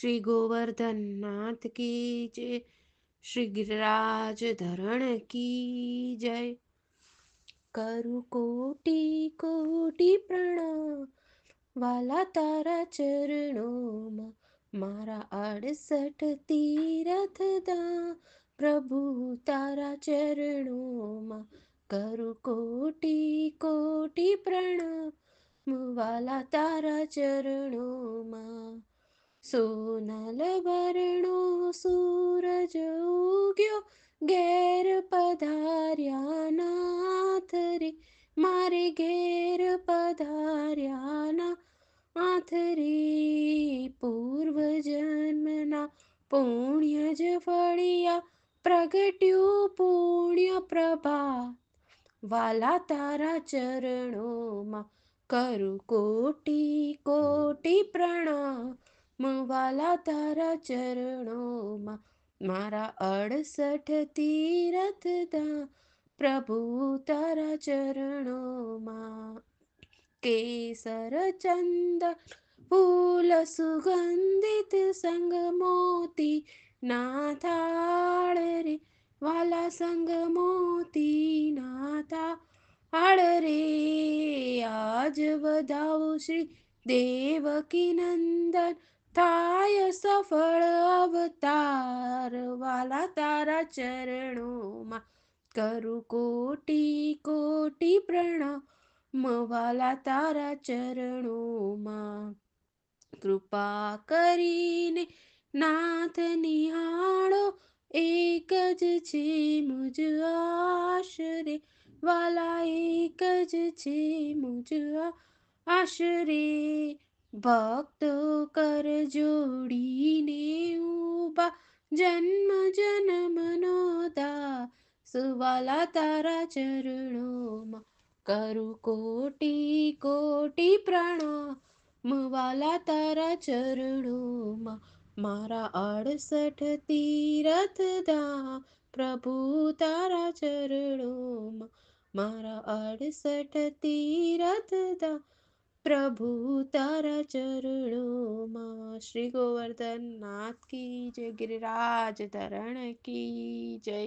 શ્રી ગોવર્ધનનાથ કી જય. શ્રી ગિરિરાજ ધરણ કી જય. કરું કોટી કોટી પ્રણામ. વાલા તારા ચરણોમાં મારા અડસઠ તીરથ દા પ્રભુ તારા ચરણોમાં કરું કોટી કોટી પ્રણામ. વાલા તારા ચરણોમાં સોનલ વરણો સૂરજ ઉગ્યો, ઘેર પધાર્યા નાથ રે. મારે ઘેર પધાર્યા નાથ રે. પૂર્વ જન્મના પુણ્ય જ ફળિયા, પ્રગટ્યું પુણ્ય પ્રભા. વાલા તારા ચરણોમાં કરું કોટી કોટી પ્રણામ. વાલા તારા ચરણોમાં મારા અડસઠ તીરથ દા પ્રભુ તારા ચરણોમાં કેસર ચંદ, ફૂલ સુગંધિત સંગ મોતી, નાથાળ રે, વાલા સંગ મોતી નાથા આળ રે, આજ વધાવું શ્રી દેવકી નંદન થાય સફળ અવતાર વાલા તારા ચરણોમાં કરું કોટી કોટી પ્રણામ વાલા તારા ચરણોમાં. કૃપા કરીને નાથ નિહાળો, એક જ છે મુજ આશરે. વાલા એક જ છે મુજ આશરે. ભક્તો કર જોડીને ઊભા જન્મ જન્મનો સુવાલા તારા ચરણોમાં, કરું કોટી કોટી પ્રણામ વાલા તારા ચરણોમાં, મારા અડસઠ તીરથ દા પ્રભુ તારા ચરણોમાં, મારા અડસઠ તીરથ દા પ્રભુ તારા ચરણોમાં શ્રી ગોવર્ધન નાથ કી જય ગિરિરાજ ધરણ કી જય.